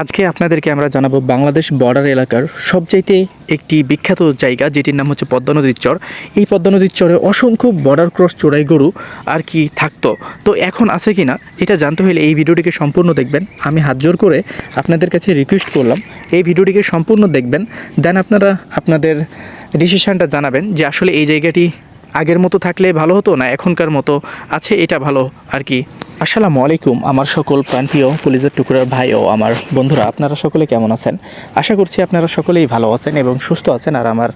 আজকে আপনাদেরকে আমরা জানাব বাংলাদেশ বর্ডার এলাকার সবচাইতে একটি বিখ্যাত জায়গা, যেটির নাম হচ্ছে পদ্মা নদীর চর। এই পদ্মা নদীর চরে অসংখ্য বর্ডার ক্রস চোরাই গরু আর কি থাকতো। তো এখন আছে কি না এটা জানতে হলে এই ভিডিওটিকে সম্পূর্ণ দেখবেন। আমি হাত জোর করে আপনাদের কাছে রিকোয়েস্ট করলাম, এই ভিডিওটিকে সম্পূর্ণ দেখবেন। দেন আপনারা আপনাদের ডিসিশানটা জানাবেন যে আসলে এই জায়গাটি আগের মতো থাকলে ভালো হতো না এখনকার মতো আছে, এটা ভালো আর কি। আসসালামু আলাইকুম, আমার সকল প্রাণপ্রিয় পুলিশের টুকরার ভাই ও আমার বন্ধুরা, আপনারা সকলে কেমন আছেন? আশা করছি আপনারা সকলেই ভালো আছেন এবং সুস্থ আছেন আর আমার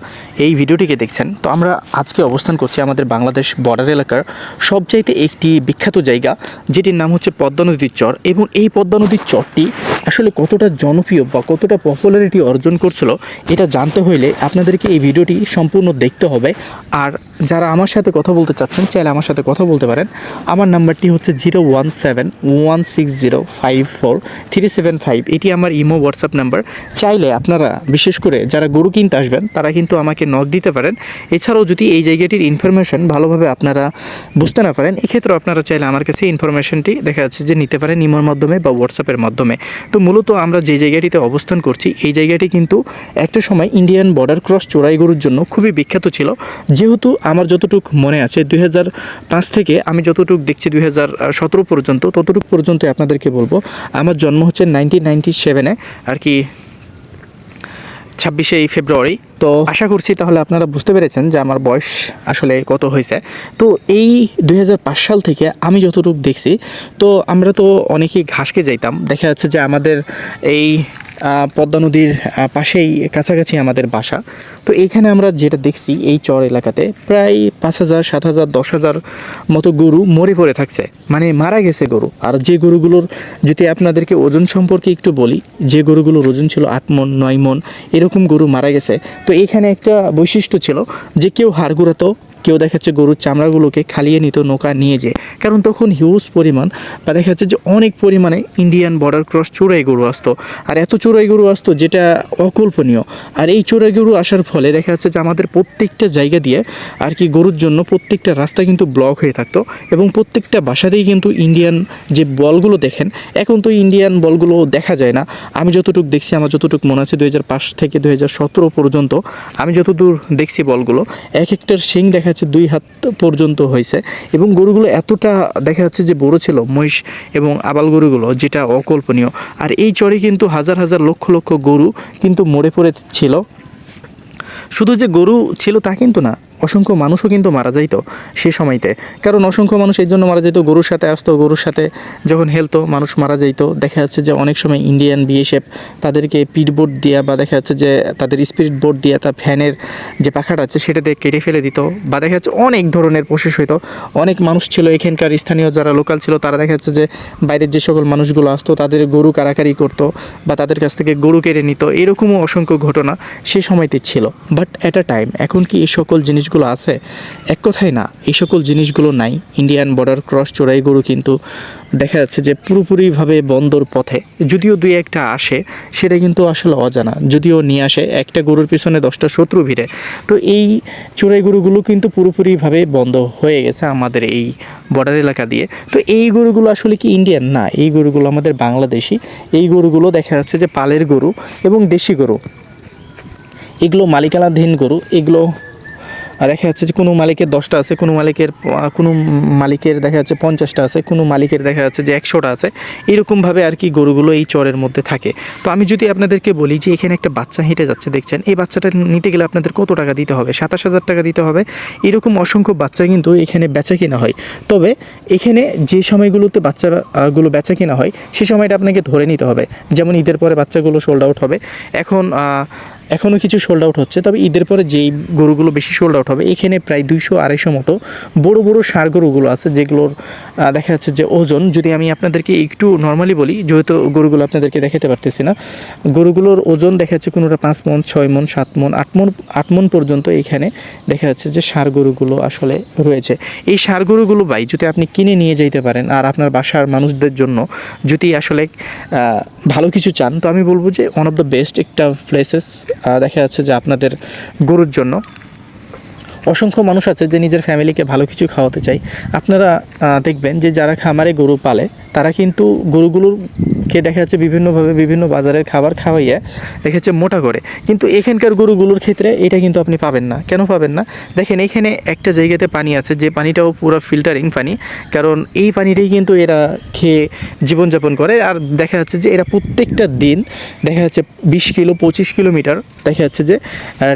এই ভিডিওটিকে দেখছেন। তো আমরা আজকে অবস্থান করছি আমাদের বাংলাদেশ বর্ডার এলাকার সবচাইতে একটি বিখ্যাত জায়গা, যেটির নাম হচ্ছে পদ্মা নদীর চর এবং এই পদ্মা নদীর চরটি আসলে কতটা জনপ্রিয় বা কতটা পপুলারিটি অর্জন করছিল, এটা জানতে হইলে আপনাদেরকে এই ভিডিওটি সম্পূর্ণ দেখতে হবে। আর যারা আমার সাথে কথা বলতে চাচ্ছেন, চাইলে আমার সাথে কথা বলতে পারেন। আমার নাম্বারটি হচ্ছে zero one seven one six zero five four three seven five. এটি আমার ইমো, হোয়াটসঅ্যাপ নাম্বার। চাইলে আপনারা, বিশেষ করে যারা গরু কিনতে আসবেন, তারা কিন্তু আমাকে নক দিতে পারেন। এছাড়াও যদি এই জায়গাটির ইনফরমেশন ভালোভাবে আপনারা বুঝতে না পারেন এক্ষেত্রে আপনারা চাইলে আমার কাছে ইনফরমেশনটি দেখা যাচ্ছে যে নিতে পারেন ইমোর মাধ্যমে বা হোয়াটসঅ্যাপের মাধ্যমে। মূলত আমরা যে জায়গাটিতে অবস্থান করছি, এই জায়গাটি কিন্তু একটা সময় ইন্ডিয়ান বর্ডার ক্রস চোরাই গরুর জন্য খুবই বিখ্যাত ছিল। যেহেতু আমার যতটুকু মনে আছে, দুই থেকে আমি যতটুকু দেখছি, দুই পর্যন্ত, ততটুকু পর্যন্ত আপনাদেরকে বলব। আমার জন্ম হচ্ছে নাইনটিন নাইনটি সেভেনে আর কি ছাব্বিশে ফেব্রুয়ারি। তো আশা করছি তাহলে আপনারা বুঝতে পেরেছেন যে আমার বয়স আসলে কত হয়েছে। তো এই দু হাজার পাঁচ সাল থেকে আমি যতটুকু দেখছি তো আমরা তো অনেকেই ঘাসকে যাইতাম। দেখা যাচ্ছে যে আমাদের এই পদ্মা নদীর পাশেই কাছাকাছি আমাদের বাসা। তো এইখানে আমরা যেটা দেখছি এই চর এলাকাতে প্রায় পাঁচ হাজার, সাত হাজার, দশ হাজার মতো গরু মরে পড়ে থাকছে। মানে মারা গেছে গরু। আর যে গরুগুলোর, যদি আপনাদেরকে ওজন সম্পর্কে একটু বলি, যে গরুগুলোর ওজন ছিল আট মন, নয় মন, এরকম গরু মারা গেছে। তো এইখানে একটা বৈশিষ্ট্য ছিল যে কেউ হাড় গুঁড়াতো কেউ দেখা যাচ্ছে গরুর চামড়াগুলোকে খালিয়ে নিত, নৌকা নিয়ে যেয়ে। কারণ তখন হিউজ পরিমাণ, বা দেখা যাচ্ছে যে অনেক পরিমাণে ইন্ডিয়ান বর্ডার ক্রস চোরাই গরু আসতো। আর এত চোরাই গরু আসতো, যেটা অকল্পনীয়। আর এই চোরাই গরু আসার ফলে দেখা যাচ্ছে যে আমাদের প্রত্যেকটা জায়গা দিয়ে আর কি গরুর জন্য প্রত্যেকটা রাস্তা কিন্তু ব্লক হয়ে থাকতো এবং প্রত্যেকটা বাসাতেই কিন্তু ইন্ডিয়ান যে বলগুলো দেখেন, এখন তো ইন্ডিয়ান বলগুলো দেখা যায় না। আমি যতটুকু দেখছি, আমার যতটুকু মনে আছে দু হাজার পাঁচ থেকে দু হাজার সতেরো পর্যন্ত আমি যতদূর দেখছি বলগুলো, এক একটার শিং দেখা যাচ্ছে দুই হাত পর্যন্ত হয়েছে এবং গরুগুলো এতটা দেখা যাচ্ছে যে বড় ছিল, মহিষ এবং আবাল গরুগুলো, যেটা অকল্পনীয়। আর এই চরে কিন্তু হাজার হাজার লক্ষ লক্ষ গরু কিন্তু মরে পড়ে ছিল শুধু যে গরু ছিল তা কিন্তু না অসংখ্য মানুষও কিন্তু মারা যাইতো সে সময়তে। কারণ অসংখ্য মানুষ এই জন্য মারা যেত, গরুর সাথে আসতো, গরুর সাথে যখন হেলতো মানুষ মারা যাইতো। দেখা যাচ্ছে যে অনেক সময় ইন্ডিয়ান বিএসএফ তাদেরকে পিট বোর্ড দিয়া বা দেখা যাচ্ছে যে তাদের স্পিরিট বোর্ড দিয়া তার ফ্যানের যে পাখাটা আছে সেটাতে কেটে ফেলে দিত বা দেখা যাচ্ছে অনেক ধরনের প্রসেস হইতো। অনেক মানুষ ছিল এখানকার স্থানীয় যারা লোকাল ছিল তারা দেখা যাচ্ছে যে বাইরের যে সকল মানুষগুলো আসতো তাদের গরু কারাকারি করতো বা তাদের কাছ থেকে গরু কেড়ে নিত। এরকমও অসংখ্য ঘটনা সে সময়তে ছিল। বাট অ্যাট আ টাইম এখন কি এই সকল জিনিসগুলো আছে, এক কথায় না, এই সকল জিনিসগুলো নাই। ইন্ডিয়ান বর্ডার ক্রস চোরাই গরু কিন্তু দেখা যাচ্ছে যে পুরোপুরিভাবে বন্দর পথে, যদিও দুই একটা আসে, সেটা কিন্তু আসলে অজানা। যদিও নিয়ে আসে, একটা গরুর পিছনে দশটা শত্রু ভিড়ে। তো এই চোরাই গরুগুলো কিন্তু পুরোপুরিভাবে বন্ধ হয়ে গেছে আমাদের এই বর্ডার এলাকা দিয়ে। তো এই গরুগুলো আসলে কি ইন্ডিয়ান না, এই গরুগুলো আমাদের বাংলাদেশি। এই গরুগুলো দেখা যাচ্ছে যে পালের গরু এবং দেশি গরু। এগুলো মালিকানাধীন গরু, এগুলো দেখা যাচ্ছে যে কোনো মালিকের দশটা আছে, কোনো মালিকের কোনো মালিকের দেখা যাচ্ছে পঞ্চাশটা আছে, কোনো মালিকের দেখা যাচ্ছে যে একশোটা আছে। এরকমভাবে আর কি গরুগুলো এই চরের মধ্যে থাকে। তো আমি যদি আপনাদেরকে বলি যে এখানে একটা বাচ্চা হেঁটে যাচ্ছে, দেখছেন? এই বাচ্চাটা নিতে গেলে আপনাদের কত টাকা দিতে হবে? সাতাশ হাজার টাকা দিতে হবে। এরকম অসংখ্য বাচ্চা কিন্তু এখানে বেচা কেনা হয়। তবে এখানে যে সময়গুলোতে বাচ্চাগুলো বেচা কেনা হয়, সে সময়টা আপনাকে ধরে নিতে হবে। যেমন ঈদের পরে বাচ্চাগুলো সোল্ড আউট হবে। এখন এখনও কিছু সোল্ড আউট হচ্ছে। তবে ঈদের পরে যেই গরুগুলো বেশি সোল্ড আউট হবে। এখানে প্রায় দুইশো আড়াইশো মতো বড় বড় সার গরুগুলো আছে, যেগুলোর দেখা যাচ্ছে যে ওজন, যদি আমি আপনাদেরকে একটু নর্মালি বলি, যেহেতু গরুগুলো আপনাদেরকে দেখাতে পারতেছি না, গরুগুলোর ওজন দেখা যাচ্ছে কোনোটা পাঁচ মন, ছয় মন, সাত মন, আট মন আট মন পর্যন্ত এখানে দেখা যাচ্ছে যে সার গরুগুলো আসলে রয়েছে। এই সার গরুগুলো বাই যদি আপনি কিনে নিয়ে যেতে পারেন, আর আপনার বাসার মানুষদের জন্য যদি আসলে ভালো কিছু চান, তো আমি বলব যে ওয়ান অফ দ্য বেস্ট একটা প্লেসেস দেখা যাচ্ছে যে আপনাদের গরুর জন্য। অসংখ্য মানুষ আছে যে নিজের ফ্যামিলিকে ভালো কিছু খাওয়াতে চাই আপনারা দেখবেন যে যারা খামারে গরু পালে, তারা কিন্তু গরুগুলোকে আপনাকে দেখা যাচ্ছে বিভিন্নভাবে বিভিন্ন বাজারের খাবার খাওয়াইয়া দেখা যাচ্ছে মোটা করে। কিন্তু এখানকার গরুগুলোর ক্ষেত্রে এটা কিন্তু আপনি পাবেন না। কেন পাবেন না? দেখেন এখানে একটা জায়গাতে পানি আছে, যে পানিটাও পুরো ফিল্টারিং পানি। কারণ এই পানিটাই কিন্তু এরা খেয়ে জীবনযাপন করে। আর দেখা যাচ্ছে যে এরা প্রত্যেকটা দিন দেখা যাচ্ছে বিশ কিলো, পঁচিশ কিলোমিটার দেখা যাচ্ছে যে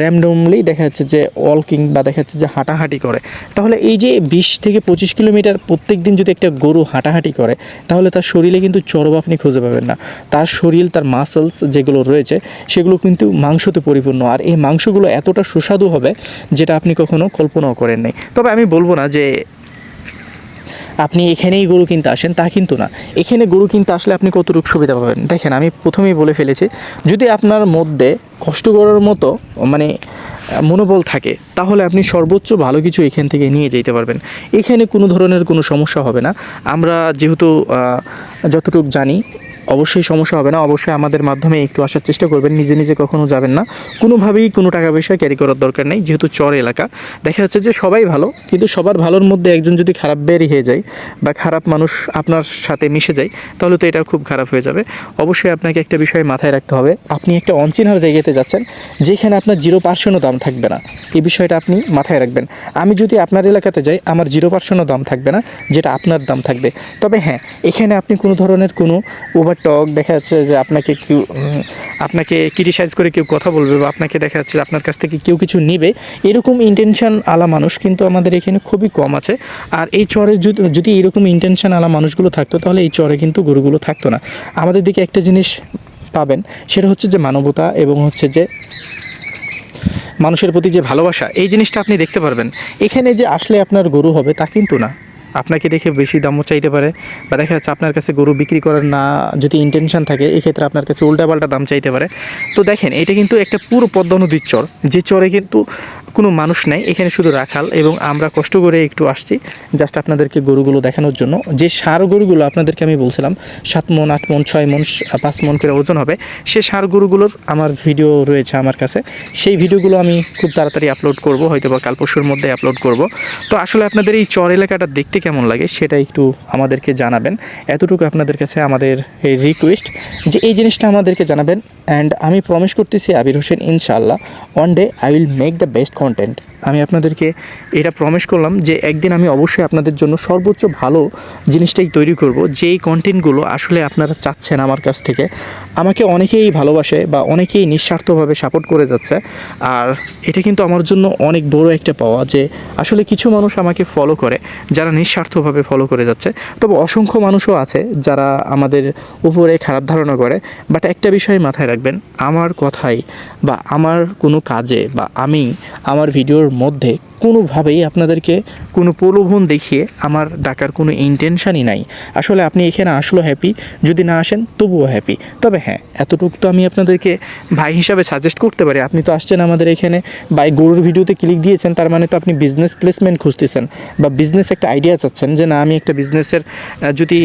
র্যামডমলি দেখা যাচ্ছে যে ওয়ালকিং বা দেখা যাচ্ছে যে হাঁটাহাঁটি করে। তাহলে এই যে বিশ থেকে পঁচিশ কিলোমিটার প্রত্যেক দিন যদি একটা গরু হাঁটাহাঁটি করে, তাহলে তার শরীরে কিন্তু চর্বি আপনি খুঁজে পাবেন। না। তার শরীর, তার মাসেলস যেগুলো রয়েছে, সেগুলো কিন্তু মাংসতে পরিপূর্ণ। আর এই মাংসগুলো এতটা সুস্বাদু হবে যেটা আপনি কখনো কল্পনাও করেন নাই। তবে আমি বলব না যে আপনি এখানেই গরু কিনতে আসেন, তা কিন্তু না। এখানে গরু কিনতে আসলে আপনি কতটুকু সুবিধা পাবেন? দেখেন, আমি প্রথমেই বলে ফেলেছি, যদি আপনার মধ্যে কষ্ট করার মতো মানে মনোবল থাকে, তাহলে আপনি সর্বোচ্চ ভালো কিছু এখান থেকে নিয়ে যেতে পারবেন। এখানে কোনো ধরনের কোনো সমস্যা হবে না। আমরা যেহেতু যতটুকু জানি অবশ্যই সমস্যা হবে না। অবশ্যই আমাদের মাধ্যমে একটু আসার চেষ্টা করবেন। নিজে নিজে কখনো যাবেন না। কোনোভাবেই কোনো টাকা পয়সা ক্যারি করার দরকার নেই, যেহেতু চর এলাকা। দেখা যাচ্ছে যে সবাই ভালো, কিন্তু সবার ভালোর মধ্যে একজন যদি খারাপ বেরি হয়ে যায় বা খারাপ মানুষ আপনার সাথে মিশে যায়, তাহলে তো এটা খুব খারাপ হয়ে যাবে। অবশ্যই আপনাকে একটা বিষয় মাথায় রাখতে হবে। আপনি একটা অনচিনহার জায়গাতে যাচ্ছেন, যেখানে আপনার জিরো পার্সেন্টও দাম থাকবে না। এই বিষয়টা আপনি মাথায় রাখবেন। আমি যদি আপনার এলাকাতে যাই, আমার জিরো পার্সেন্টও দাম থাকবে না, যেটা আপনার দাম থাকবে। তবে হ্যাঁ এখানে আপনি কোনো ধরনের কোনো ওভারটক দেখা যাচ্ছে যে আপনাকে কেউ আপনাকে ক্রিটিসাইজ করে কেউ কথা বলবে বা আপনাকে দেখা যাচ্ছে আপনার কাছ থেকে কেউ কিছু নেবে, এরকম ইন্টেনশন আলা মানুষ কিন্তু আমাদের এখানে খুবই কম আছে। আর এই চরে যদি এরকম ইন্টেনশন আলা মানুষগুলো থাকতো, তাহলে এই চরে কিন্তু গরুগুলো থাকতো না। আমাদের দিকে একটা জিনিস পাবেন, সেটা হচ্ছে যে মানবতা এবং হচ্ছে যে মানুষের প্রতি যে ভালোবাসা, এই জিনিসটা আপনি দেখতে পারবেন। এখানে যে আসলে আপনার গরু হবে তা কিন্তু না। আপনাকে দেখে বেশি দামও চাইতে পারে বা দেখা যাচ্ছে আপনার কাছে গরু বিক্রি করার না যদি ইন্টেনশন থাকে, এক্ষেত্রে আপনার কাছে উল্টাপাল্টা দাম চাইতে পারে। তো দেখেন, এটা কিন্তু একটা পুরো পদ্মা নদীর চর। যে চরে কিন্তু কোনো মানুষ নেই, এখানে শুধু রাখাল এবং আমরা কষ্ট করে একটু আসছি জাস্ট আপনাদেরকে গরুগুলো দেখানোর জন্য। যে সার গরুগুলো আপনাদেরকে আমি বলছিলাম, সাত মন, আট মন, ছয় মন পাঁচ মন করে ওজন হবে, সে সার গরুগুলোর আমার ভিডিও রয়েছে আমার কাছে। সেই ভিডিওগুলো আমি খুব তাড়াতাড়ি আপলোড করব হয়তো বা কাল পরশুর মধ্যে আপলোড করব। তো আসলে আপনাদের এই চর এলাকাটা দেখতে কেমন লাগে সেটা একটু আমাদেরকে জানাবেন। এতটুকু আপনাদের কাছে আমাদের এই রিকোয়েস্ট যে এই জিনিসটা আমাদেরকে জানাবেন অ্যান্ড আমি প্রমিস করতেছি আবির হোসেন ইনশাল্লাহ one day I will make the best content আমি আপনাদেরকে এটা প্রমিস করলাম যে একদিন আমি অবশ্যই আপনাদের জন্য সর্বোচ্চ ভালো জিনিসটাই তৈরি করব। যেই কন্টেন্টগুলো আসলে আপনারা চাচ্ছেন আমার কাছ থেকে, আমাকে অনেকেই ভালোবাসে বা অনেকেই নিঃস্বার্থভাবে সাপোর্ট করে যাচ্ছে। আর এটা কিন্তু আমার জন্য অনেক বড় একটা পাওয়া যে আসলে কিছু মানুষ আমাকে ফলো করে, যারা নিঃস্বার্থভাবে ফলো করে যাচ্ছে। তবে অসংখ্য মানুষও আছে যারা আমাদের উপরে খারাপ ধারণা করে। বাট একটা বিষয় মাথায় রাখবেন, আমার কথাই বা আমার কোনো কাজে বা আমি আমার ভিডিওর মধ্যে কোনোভাবেই আপনাদেরকে কোনো প্রলোভন দেখিয়ে আমার ডাকার কোনো ইন্টেনশানই নাই। আসলে আপনি এখানে আসলেও হ্যাপি যদি না আসেন তবুও হ্যাপি তবে হ্যাঁ এতটুকু তো আমি আপনাদেরকে ভাই হিসাবে সাজেস্ট করতে পারি। আপনি তো আসছেন আমাদের এখানে বাই গরুর ভিডিওতে ক্লিক দিয়েছেন, তার মানে তো আপনি বিজনেস প্লেসমেন্ট খুঁজতেছেন বা বিজনেস একটা আইডিয়া চাচ্ছেন যে না, আমি একটা বিজনেসের যদি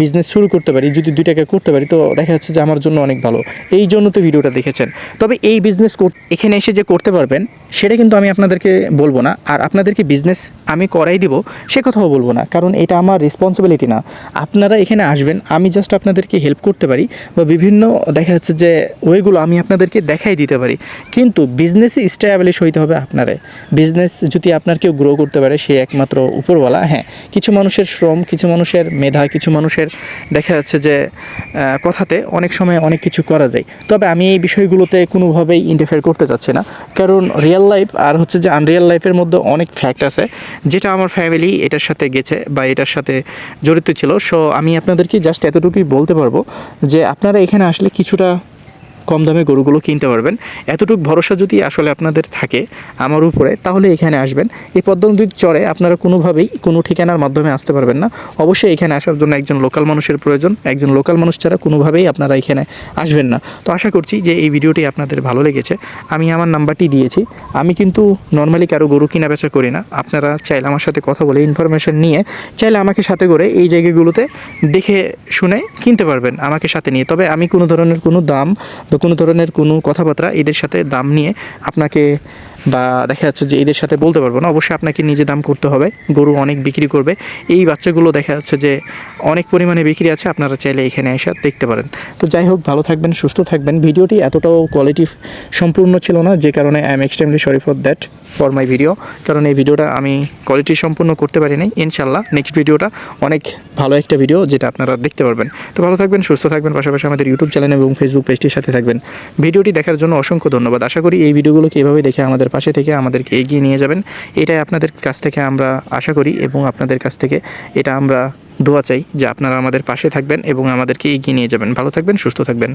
বিজনেস শুরু করতে পারি, যদি দুই টাকা করতে পারি, তো দেখা যাচ্ছে যে আমার জন্য অনেক ভালো। এই জন্য তো ভিডিওটা দেখেছেন। তবে এই বিজনেস এখানে এসে যে করতে পারবেন, সেটা কিন্তু আমি আপনাদেরকে বলব না। আর আপনাদেরকে বিজনেস আমি করাই দিব, সে কথাও বলব না, কারণ এটা আমার রেসপন্সিবিলিটি না। আপনারা এখানে আসবেন, আমি জাস্ট আপনাদেরকে হেল্প করতে পারি বা বিভিন্ন দেখা যাচ্ছে যে ওইগুলো আমি আপনাদেরকে দেখাই দিতে পারি। কিন্তু বিজনেসে স্ট্যাবলিশ হইতে হবে আপনারে। বিজনেস যদি আপনার কেউ গ্রো করতে পারে, সে একমাত্র উপরওয়ালা হ্যাঁ। কিছু মানুষের শ্রম, কিছু মানুষের মেধা, কিছু মানুষের দেখা যাচ্ছে যে কথাতে অনেক সময় অনেক কিছু করা যায়। তবে আমি এই বিষয়গুলোতে কোনোভাবেই ইন্টারফেয়ার করতে চাচ্ছি না, কারণ রিয়েল লাইফ আর হচ্ছে যে আনরিয়েল লাইফের মধ্যে অনেক ফ্যাক্ট আছে। যেটা আমার ফ্যামিলি এটার সাথে গেছে বা এটার সাথে জড়িত ছিল। সো আমি আপনাদেরকে জাস্ট এতটুকুই বলতে পারব যে আপনারা এখানে আসলে কিছুটা কম দামে গরুগুলো কিনতে পারবেন। এতটুকু ভরসা যদি আসলে আপনাদের থাকে আমার উপরে, তাহলে এখানে আসবেন। এই পদ্ম নদীর চরে আপনারা কোনোভাবেই কোনো ঠিকানার মাধ্যমে আসতে পারবেন না। অবশ্যই এখানে আসার জন্য একজন লোকাল মানুষের প্রয়োজন। একজন লোকাল মানুষ ছাড়া কোনোভাবেই আপনারা এখানে আসবেন না। তো আশা করছি যে এই ভিডিওটি আপনাদের ভালো লেগেছে। আমি আমার নাম্বারটি দিয়েছি। আমি কিন্তু নর্মালি কারও গরু কিনা বেচা করি না। আপনারা চাইলে আমার সাথে কথা বলে ইনফরমেশন নিয়ে চাইলে আমাকে সাথে করে এই জায়গাগুলোতে দেখে শুনে কিনতে পারবেন। আমাকে সাথে নিয়ে। তবে আমি কোনো ধরনের কোনো দাম কোনো ধরনের কোনো কথাবার্তা এদের সাথে দাম নিয়ে আপনাকে বা দেখা যাচ্ছে যে এদের সাথে বলতে পারব না, অবশ্যই আপনাকে নিজে দাম করতে হবে। গরু অনেক বিক্রি করবে। এই বাচ্চাগুলো দেখা যাচ্ছে যে অনেক পরিমাণে বিক্রি আছে, আপনারা চাইলে এখানে এসে দেখতে পারেন। তো যাই হোক, ভালো থাকবেন, সুস্থ থাকবেন। ভিডিওটি এতটাও কোয়ালিটি সম্পূর্ণ ছিল না, যে কারণে I am extremely sorry for that for my video কারণ এই ভিডিওটা আমি কোয়ালিটি সম্পূর্ণ করতে পারি নাই। ইনশাল্লাহ নেক্সট ভিডিওটা অনেক ভালো একটা ভিডিও যেটা আপনারা দেখতে পারবেন। তো ভালো থাকবেন, সুস্থ থাকবেন, পাশাপাশি আমাদের ইউটিউব চ্যানেল এবং ফেসবুক পেজটির সাথে থাকবেন। ভিডিওটি দেখার জন্য অসংখ্য ধন্যবাদ। আশা করি এই ভিডিওগুলোকে এভাবে দেখে আমাদের পাশে থেকে আমাদেরকে এগিয়ে নিয়ে যাবেন। এটাই আপনাদের কাছ থেকে আমরা আশা করি এবং আপনাদের কাছ থেকে এটা আমরা দোয়া চাই যে আপনারা আমাদের পাশে থাকবেন এবং আমাদেরকে এগিয়ে নিয়ে যাবেন। ভালো থাকবেন, সুস্থ থাকবেন।